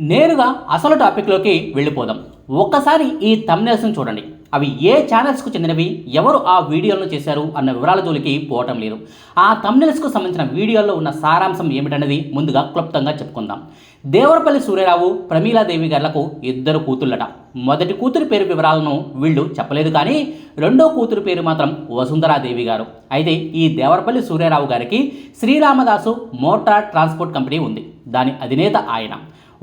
నేరుగా అసలు టాపిక్లోకి వెళ్ళిపోదాం. ఒక్కసారి ఈ తమ్నేల్స్ని చూడండి. అవి ఏ ఛానల్స్కు చెందినవి? ఎవరు ఆ వీడియోలను చేశారు? అన్న వివరాల జోలికి పోవటం లేదు. ఆ తమ్నెల్స్కు సంబంధించిన వీడియోల్లో ఉన్న సారాంశం ఏమిటనేది ముందుగా క్లుప్తంగా చెప్పుకుందాం. దేవరపల్లి సూర్యరావు ప్రమీలాదేవి గారులకు ఇద్దరు కూతుళ్ళట. మొదటి కూతురు పేరు వివరాలను వీళ్ళు చెప్పలేదు కానీ రెండో కూతురు పేరు మాత్రం వసుంధరాదేవి గారు. అయితే ఈ దేవరపల్లి సూర్యరావు గారికి శ్రీరామదాసు మోటార్ ట్రాన్స్పోర్ట్ కంపెనీ ఉంది. దాని అధినేత ఆయన.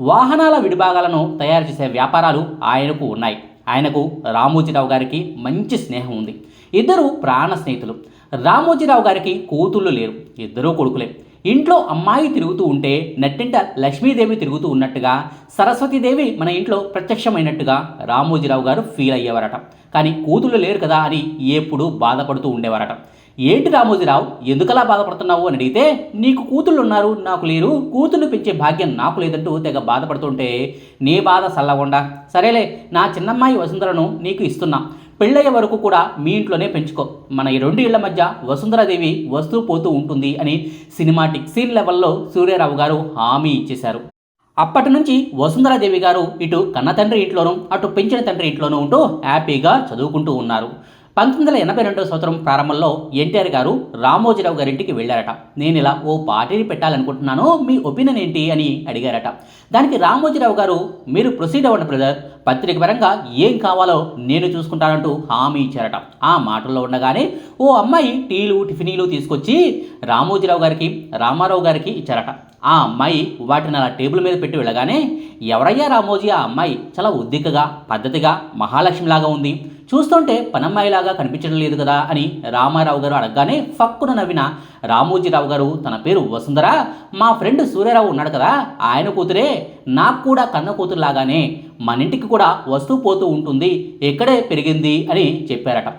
వాహనాల విడిభాగాలను తయారు చేసే వ్యాపారాలు ఆయనకు ఉన్నాయి. ఆయనకు రామోజీరావు గారికి మంచి స్నేహం ఉంది. ఇద్దరు ప్రాణ స్నేహితులు. రామోజీరావు గారికి కూతుళ్ళు లేరు. ఇద్దరూ కొడుకులే. ఇంట్లో అమ్మాయి తిరుగుతూ ఉంటే నెట్టింట లక్ష్మీదేవి తిరుగుతూ ఉన్నట్టుగా సరస్వతీదేవి మన ఇంట్లో ప్రత్యక్షమైనట్టుగా రామోజీరావు గారు ఫీల్ అయ్యేవారట. కానీ కూతుళ్ళు లేరు కదా అని ఎప్పుడూ బాధపడుతూ ఉండేవారట. ఏంటి రామోజీరావు? ఎందుకలా బాధపడుతున్నావు అని అడిగితే నీకు కూతుళ్ళు ఉన్నారు నాకు లేరు కూతుళ్ళు పెంచే భాగ్యం నాకు లేదంటూ తెగ బాధపడుతుంటే నీ బాధ సల్లగుండా. సరేలే నా చిన్నమ్మాయి వసుంధరను నీకు ఇస్తున్నా. పెళ్ళయ్యే వరకు కూడా మీ ఇంట్లోనే పెంచుకో. మన ఈ రెండు ఇళ్ళ మధ్య వసుంధరాదేవి వస్తూ పోతూ ఉంటుంది అని సినిమాటిక్ సీన్ లెవెల్లో సూర్యరావు గారు హామీ ఇచ్చేశారు. అప్పటి నుంచి వసుంధరాదేవి గారు ఇటు కన్న తండ్రి ఇంట్లోనూ అటు పెంచిన తండ్రి ఇంట్లోనూ ఉంటూ హ్యాపీగా చదువుకుంటూ ఉన్నారు. పంతొమ్మిది వందల ఎనభై రెండవ సంవత్సరం ప్రారంభంలో ఎన్టీఆర్ గారు రామోజీరావు గారింటికి వెళ్ళారట. నేను ఇలా ఓ పార్టీని పెట్టాలనుకుంటున్నాను మీ ఒపీనియన్ ఏంటి అని అడిగారట. దానికి రామోజీరావు గారు మీరు ప్రొసీడ్ అవ్వండి బ్రదర్ పత్రిక పరంగా ఏం కావాలో నేను చూసుకుంటానంటూ హామీ ఇచ్చారట. ఆ మాటల్లో ఉండగానే ఓ అమ్మాయి టీలు టిఫినీలు తీసుకొచ్చి రామోజీరావు గారికి రామారావు గారికి ఇచ్చారట. ఆ అమ్మాయి వాటిని అలా టేబుల్ మీద పెట్టి వెళ్ళగానే ఎవరయ్యా రామోజీ? ఆ అమ్మాయి చాలా ఉద్దికగా పద్ధతిగా మహాలక్ష్మిలాగా ఉంది. చూస్తుంటే పనమ్మాయిలాగా కనిపించడం లేదు కదా అని రామారావు గారు అడగగానే ఫక్కున నవ్విన రామోజీరావు గారు తన పేరు వసుంధర. మా ఫ్రెండ్ సూర్యరావు ఉన్నాడు కదా ఆయన కూతురే. నాకు కూడా కన్న కూతురులాగానే మన ఇంటికి కూడా వస్తూ పోతూ ఉంటుంది. ఎక్కడే పెరిగింది అని చెప్పారట.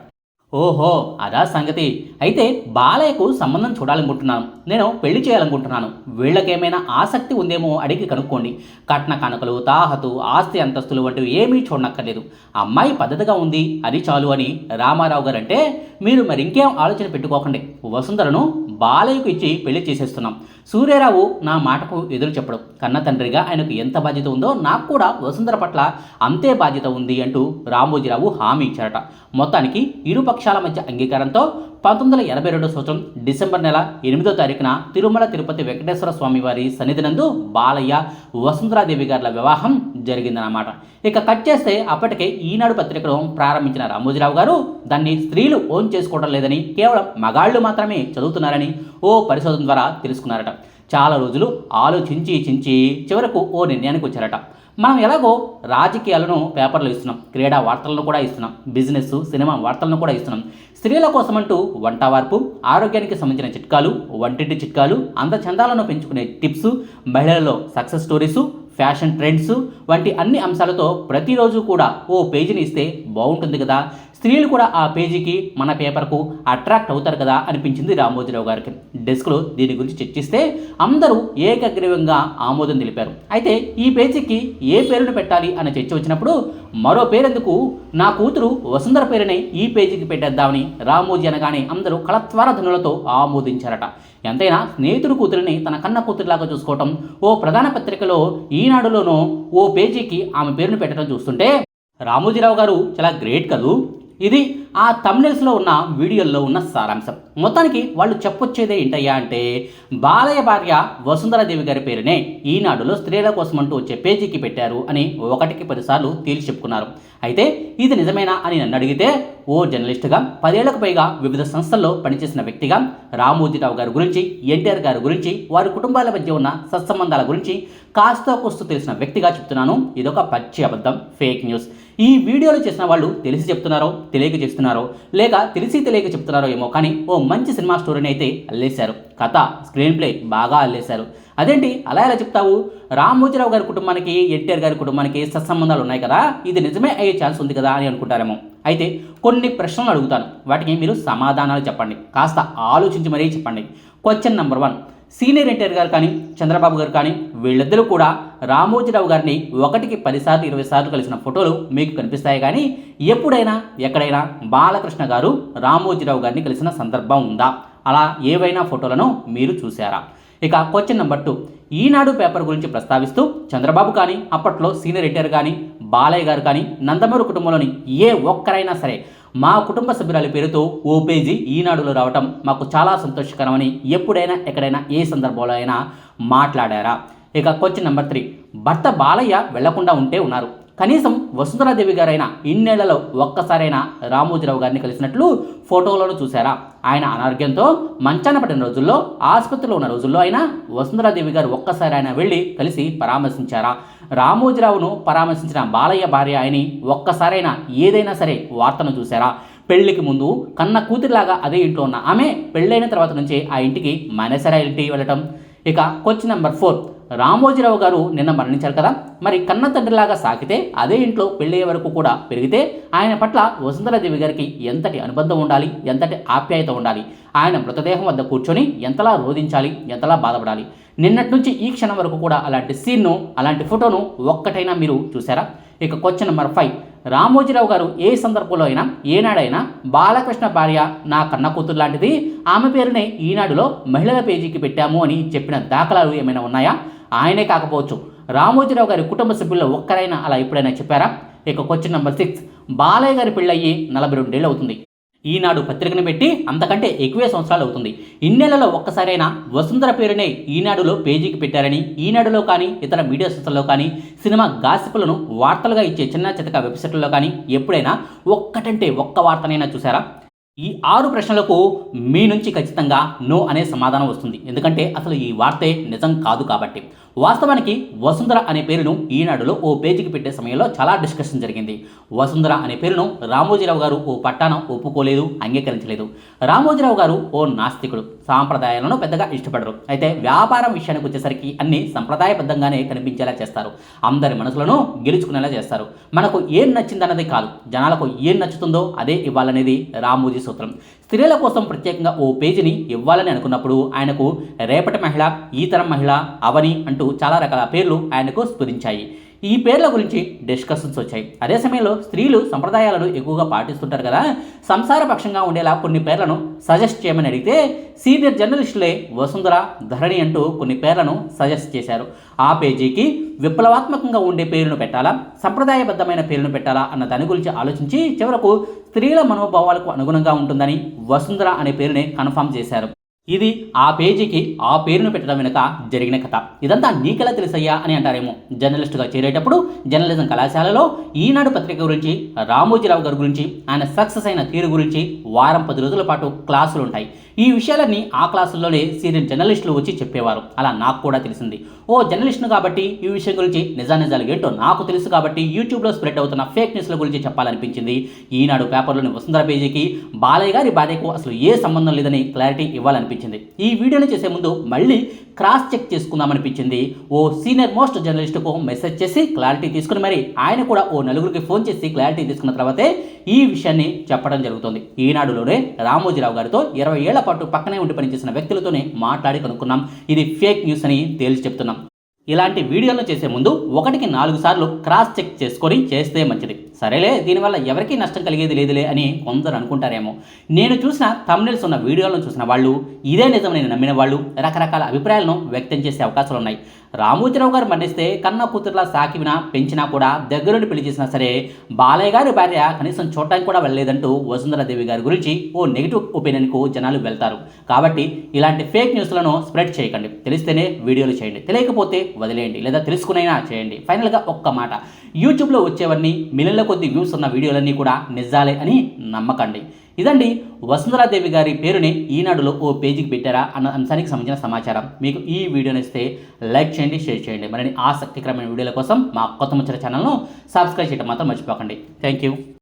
ఓహో అదా సంగతి. అయితే బాలయ్యకు సంబంధం చూడాలనుకుంటున్నాను. నేను పెళ్ళి చేయాలనుకుంటున్నాను. వీళ్ళకేమైనా ఆసక్తి ఉందేమో అడిగి కనుక్కోండి. కట్న కనుకలు తాహతు ఆస్తి అంతస్తులు వంటివి ఏమీ చూడనక్కర్లేదు. అమ్మాయి పద్ధతిగా ఉంది అది చాలు అని రామారావు గారు అంటే మీరు మరి ఇంకేం ఆలోచన పెట్టుకోకండి. వసుంధరను బాలయ్యకు ఇచ్చి పెళ్ళి చేసేస్తున్నాం. సూర్యరావు నా మాటకు ఎదురు చెప్పడం. కన్న తండ్రిగా ఆయనకు ఎంత బాధ్యత ఉందో నాకు కూడా వసుంధర పట్ల అంతే బాధ్యత ఉంది అంటూ రామోజీరావు హామీ ఇచ్చారట. మొత్తానికి ఇరు పక్షాల మధ్య అంగీకారంతో పంతొమ్మిది వందల ఎనభై రెండో సంవత్సరం డిసెంబర్ నెల ఎనిమిదో తారీఖున తిరుమల తిరుపతి వెంకటేశ్వర స్వామి వారి సన్నిధినందు బాలయ్య వసుంధరాదేవి గారిల వివాహం జరిగిందన్నమాట. ఇక కట్ చేస్తే అప్పటికే ఈనాడు పత్రికను ప్రారంభించిన రామోజీరావు గారు దాన్ని స్త్రీలు ఓన్ చేసుకోవడం లేదని కేవలం మగాళ్ళు మాత్రమే చదువుతున్నారని ఓ పరిశోధన ద్వారా తెలుసుకున్నారట. చాలా రోజులు ఆలోచించి చించి చివరకు ఓ నిర్ణయానికి వచ్చారట. మనం ఎలాగో రాజకీయాలను పేపర్లు ఇస్తున్నాం క్రీడా వార్తలను కూడా ఇస్తున్నాం బిజినెస్ సినిమా వార్తలను కూడా ఇస్తున్నాం. స్త్రీల కోసమంటూ వంట వార్పు ఆరోగ్యానికి సంబంధించిన చిట్కాలు వంటింటి చిట్కాలు అందచందాలను పెంచుకునే టిప్స్ మహిళలలో సక్సెస్ స్టోరీసు ఫ్యాషన్ ట్రెండ్స్ వంటి అన్ని అంశాలతో ప్రతిరోజు కూడా ఓ పేజీని ఇస్తే బాగుంటుంది కదా. స్త్రీలు కూడా ఆ పేజీకి మన పేపర్కు అట్రాక్ట్ అవుతారు కదా అనిపించింది రామోజీరావు గారికి. డెస్క్లో దీని గురించి చర్చిస్తే అందరూ ఏకగ్రీవంగా ఆమోదం తెలిపారు. అయితే ఈ పేజీకి ఏ పేరును పెట్టాలి అనే చర్చ వచ్చినప్పుడు మరో పేరెందుకు నా కూతురు వసుంధర పేరునే ఈ పేజీకి పెట్టేద్దామని రామోజీ అనగానే అందరూ కళత్వర ధనులతో ఆమోదించారట. ఎంతైనా స్నేహితుడు కూతురిని తన కన్న కూతురిలాగా చూసుకోవటం ఓ ప్రధాన పత్రికలో ఈనాడులోనూ ఓ పేజీకి ఆమె పేరును పెట్టడం చూస్తుంటే రామోజీరావు గారు చాలా గ్రేట్ కదూ? ఇది ఆ తమ్నెల్స్లో ఉన్న వీడియోల్లో ఉన్న సారాంశం. మొత్తానికి వాళ్ళు చెప్పొచ్చేదే ఏంటయ్యా అంటే బాలయ్య భార్య వసుంధరాదేవి గారి పేరునే ఈనాడులో స్త్రీల కోసం అంటూ వచ్చే పేజీకి పెట్టారు అని ఒకటికి పదిసార్లు తేల్చి చెప్పుకున్నారు. అయితే ఇది నిజమేనా అని నన్ను అడిగితే ఓ జర్నలిస్టుగా పదేళ్ళకు పైగా వివిధ సంస్థల్లో పనిచేసిన వ్యక్తిగా రామోజీరావు గారి గురించి ఎన్టీఆర్ గారి గురించి వారి కుటుంబాల మధ్య ఉన్న సత్సంబంధాల గురించి కాస్త కోస్తూ తెలిసిన వ్యక్తిగా చెప్తున్నాను. ఇదొక పచ్చి అబద్ధం ఫేక్ న్యూస్. ఈ వీడియోలు చేసిన వాళ్ళు తెలిసి చెప్తున్నారో తెలియక చేస్తున్నారో లేక తెలిసి తెలియక చెప్తున్నారో ఏమో కానీ ఓ మంచి సినిమా స్టోరీని అయితే అల్లేశారు. కథ స్క్రీన్ ప్లే బాగా అల్లేశారు. అదేంటి? అలా ఎలా చెప్తావు? రామోజీరావు గారి కుటుంబానికి ఎన్టీఆర్ గారి కుటుంబానికి సత్సంబంధాలు ఉన్నాయి కదా? ఇది నిజమే అయ్యే ఛాన్స్ ఉంది కదా అని అనుకుంటారేమో. అయితే కొన్ని ప్రశ్నలు అడుగుతాను. వాటికి మీరు సమాధానాలు చెప్పండి. కాస్త ఆలోచించి మరీ చెప్పండి. Question number one senior NTR గారు కానీ చంద్రబాబు గారు కానీ వీళ్ళిద్దరూ కూడా రామోజీరావు గారిని ఒకటికి పదిసార్లు ఇరవై సార్లు కలిసిన ఫోటోలు మీకు కనిపిస్తాయి. కానీ ఎప్పుడైనా ఎక్కడైనా బాలకృష్ణ గారు రామోజీరావు గారిని కలిసిన సందర్భం ఉందా? అలా ఏవైనా ఫోటోలను మీరు చూసారా ఇక question number two. Eenadu paper గురించి ప్రస్తావిస్తూ చంద్రబాబు కానీ అప్పట్లో సీనియర్ ఎన్టీఆర్ కానీ బాలయ్య గారు కానీ నందమూరి కుటుంబంలోని ఏ ఒక్కరైనా సరే మా కుటుంబ సభ్యురాలి పేరుతో ఓ పేజీ ఈనాడులో రావటం మాకు చాలా సంతోషకరమని ఎప్పుడైనా ఎక్కడైనా ఏ సందర్భంలో అయినా మాట్లాడారా? ఇక క్వశ్చన్ నెంబర్ త్రీ. భర్త బాలయ్య వెళ్ళకుండా ఉంటే ఉన్నారు. కనీసం వసుంధరాదేవి గారైన ఇన్నేళ్ళలో ఒక్కసారైనా రామోజీరావు గారిని కలిసినట్లు ఫోటోలను చూశారా? ఆయన అనారోగ్యంతో మంచాన పడిన రోజుల్లో ఆసుపత్రిలో ఉన్న రోజుల్లో అయినా వసుంధరాదేవి గారు ఒక్కసారి ఆయన వెళ్ళి కలిసి పరామర్శించారా? రామోజీరావును పరామర్శించిన బాలయ్య భార్య అని ఒక్కసారైనా ఏదైనా సరే వార్తను చూశారా? పెళ్ళికి ముందు కన్న కూతురిలాగా అదే ఇంట్లో ఉన్న ఆమె పెళ్ళైన తర్వాత నుంచే ఆ ఇంటికి మనసరా ఇంటికి వెళ్ళటం. ఇక క్వశ్చన్ నెంబర్ ఫోర్. రామోజీరావు గారు నిన్న మరణించారు కదా. మరి కన్న తండ్రిలాగా సాకితే అదే ఇంట్లో పెళ్ళయ్యే వరకు కూడా పెరిగితే ఆయన పట్ల వసుంధరాదేవి గారికి ఎంతటి అనుబంధం ఉండాలి? ఎంతటి ఆప్యాయత ఉండాలి? ఆయన మృతదేహం వద్ద కూర్చొని ఎంతలా రోధించాలి? ఎంతలా బాధపడాలి? నిన్నటి నుంచి ఈ క్షణం వరకు కూడా అలాంటి సీన్ను అలాంటి ఫోటోను ఒక్కటైనా మీరు చూసారా ఇక క్వశ్చన్ నెంబర్ ఫైవ్. రామోజీరావు గారు ఏ సందర్భంలో అయినా ఏనాడైనా బాలకృష్ణ భార్య నా కన్న కూతురు లాంటిది ఆమె పేరునే ఈనాడులో మహిళల పేజీకి పెట్టాము అని చెప్పిన దాఖలాలు ఏమైనా ఉన్నాయా? ఆయనే కాకపోవచ్చు. రామోజీరావు గారి కుటుంబ సభ్యుల్లో ఒక్కరైనా అలా ఎప్పుడైనా చెప్పారా? ఇక క్వశ్చన్ నెంబర్ సిక్స్ బాలయ్య గారి పెళ్ళయ్యి నలభై రెండేళ్ళు అవుతుంది. ఈనాడు పత్రికను పెట్టి అంతకంటే ఎక్కువే సంవత్సరాలు అవుతుంది. ఇన్నేళ్ళలో ఒక్కసారైనా వసుంధర పేరునే ఈనాడులో పేజీకి పెట్టారని ఈనాడులో కానీ ఇతర మీడియా సంస్థల్లో కానీ సినిమా గాసిపులను వార్తలుగా ఇచ్చే చిన్న చితక వెబ్సైట్లలో కానీ ఎప్పుడైనా ఒక్కటంటే ఒక్క వార్తనైనా చూసారా ఈ ఆరు ప్రశ్నలకు మీ నుంచి ఖచ్చితంగా నో అనే సమాధానం వస్తుంది. ఎందుకంటే అసలు ఈ వార్తే నిజం కాదు కాబట్టి. వాస్తవానికి వసుంధర అనే పేరును ఈనాడులో ఓ పేజీకి పెట్టే సమయంలో చాలా డిస్కషన్ జరిగింది. వసుంధర అనే పేరును రామోజీరావు గారు ఓ పట్టాన ఒప్పుకోలేదు అంగీకరించలేదు. రామోజీరావు గారు ఓ నాస్తికుడు సాంప్రదాయాలను పెద్దగా ఇష్టపడరు. అయితే వ్యాపారం విషయానికి వచ్చేసరికి అన్ని సంప్రదాయబద్ధంగానే కనిపించేలా చేస్తారు. అందరి మనసులను గెలుచుకునేలా చేస్తారు. మనకు ఏం నచ్చిందన్నది కాదు. జనాలకు ఏం నచ్చుతుందో అదే ఇవ్వాలనేది రామోజీ సూత్రం స్త్రీల కోసం ప్రత్యేకంగా ఓ పేజీని ఇవ్వాలని అనుకున్నప్పుడు ఆయనకు రేపటి మహిళ ఈ తరం మహిళ అవని అంటూ చాలా రకాల పేర్లు ఆయనకు స్ఫురించాయి. ఈ పేర్ల గురించి డిస్కషన్స్ వచ్చాయి. అదే సమయంలో స్త్రీలు సంప్రదాయాలను ఎక్కువగా పాటిస్తుంటారు కదా? సంసారపక్షంగా ఉండేలా కొన్ని పేర్లను సజెస్ట్ చేయమని అడిగితే సీనియర్ జర్నలిస్టులే వసుంధర ధరణి అంటూ కొన్ని పేర్లను సజెస్ట్ చేశారు. ఆ పేజీకి విప్లవాత్మకంగా ఉండే పేరును పెట్టాలా? సంప్రదాయబద్ధమైన పేరును పెట్టాలా? అన్న దాని గురించి ఆలోచించి చివరకు స్త్రీల మనోభావాలకు అనుగుణంగా ఉంటుందని వసుంధర అనే పేరుని కన్ఫర్మ్ చేశారు. ఇది ఆ పేజీకి ఆ పేరును పెట్టడం వెనుక జరిగిన కథ. ఇదంతా నీకెలా తెలుసయ్యా అని అంటారేమో. జర్నలిస్టుగా చేరేటప్పుడు జర్నలిజం కళాశాలలో ఈనాడు పత్రిక గురించి రామోజీరావు గారి గురించి ఆయన సక్సెస్ అయిన తీరు గురించి వారం పది రోజుల పాటు క్లాసులు ఉంటాయి. ఈ విషయాలన్నీ ఆ క్లాసుల్లోనే సీనియర్ జర్నలిస్టులు వచ్చి చెప్పేవారు. అలా నాకు కూడా తెలిసింది. ఓ జర్నలిస్ట్ను కాబట్టి ఈ విషయం గురించి నిజానిజాలు ఏంటో నాకు తెలుసు కాబట్టి యూట్యూబ్లో స్ప్రెడ్ అవుతున్న ఫేక్ న్యూస్ల గురించి చెప్పాలనిపించింది. ఈనాడు పేపర్లోని వసుంధర పేజీకి బాలయ్య గారి భార్యకు అసలు ఏ సంబంధం లేదని క్లారిటీ ఇవ్వాలనిపించింది. ఈ వీడియోని చేసే ముందు మళ్ళీ క్రాస్ చెక్ చేసుకుందామనిపించింది. ఓ సీనియర్ మోస్ట్ జర్నలిస్ట్కు మెసేజ్ చేసి క్లారిటీ తీసుకుని మరి ఆయన కూడా ఓ నలుగురికి ఫోన్ చేసి క్లారిటీ తీసుకున్న తర్వాతే ఈ విషయాన్ని చెప్పడం జరుగుతుంది. ఈనాడులోనే రామోజీరావు గారితో ఇరవై ఏళ్ళ పాటు పక్కనే ఉండి పనిచేసిన వ్యక్తులతోనే మాట్లాడి కనుక్కున్నాం. ఇది ఫేక్ న్యూస్ అని తేల్చి చెప్తున్నాం. ఇలాంటి వీడియోలను చేసే ముందు ఒకటికి నాలుగు సార్లు క్రాస్ చెక్ చేసుకొని చేస్తే మంచిది. సరేలే దీనివల్ల ఎవరికీ నష్టం కలిగేది లేదులే అని కొందరు అనుకుంటారేమో. నేను చూసిన తమ్నెల్స్ ఉన్న వీడియోలను చూసిన వాళ్ళు ఇదే నిజమని నమ్మిన వాళ్ళు రకరకాల అభిప్రాయాలను వ్యక్తం చేసే అవకాశాలు ఉన్నాయి. రామోజీరావు గారు మరణిస్తే కన్న కూతురులా సాకివినా పెంచినా కూడా దగ్గరుండి పెళ్ళి చేసినా సరే బాలయ్య గారి భార్య కనీసం చూడటానికి కూడా వెళ్ళలేదంటూ వసుంధరాదేవి గారి గురించి ఓ నెగిటివ్ ఒపీనియన్కు జనాలు వెళ్తారు. కాబట్టి ఇలాంటి ఫేక్ న్యూస్లను స్ప్రెడ్ చేయకండి. తెలిస్తేనే వీడియోలు చేయండి. తెలియకపోతే వదిలేయండి. లేదా తెలుసుకునైనా చేయండి. ఫైనల్గా ఒక్క మాట. యూట్యూబ్లో వచ్చేవన్నీ మిలియన్ల కొద్ది వ్యూస్ ఉన్న వీడియోలన్నీ కూడా నిజాలే అని నమ్మకండి. ఇదండి వసుంధరాదేవి గారి పేరుని ఈనాడులో ఓ పేజీకి పెట్టారా అన్న అంశానికి సంబంధించిన సమాచారం. మీకు ఈ వీడియోని ఇస్తే లైక్ చేయండి షేర్ చేయండి. మరిన్ని ఆసక్తికరమైన వీడియోల కోసం మా కొత్త ముచ్చట ఛానల్ను సబ్స్క్రైబ్ చేయడం మాత్రం మర్చిపోకండి. Thank you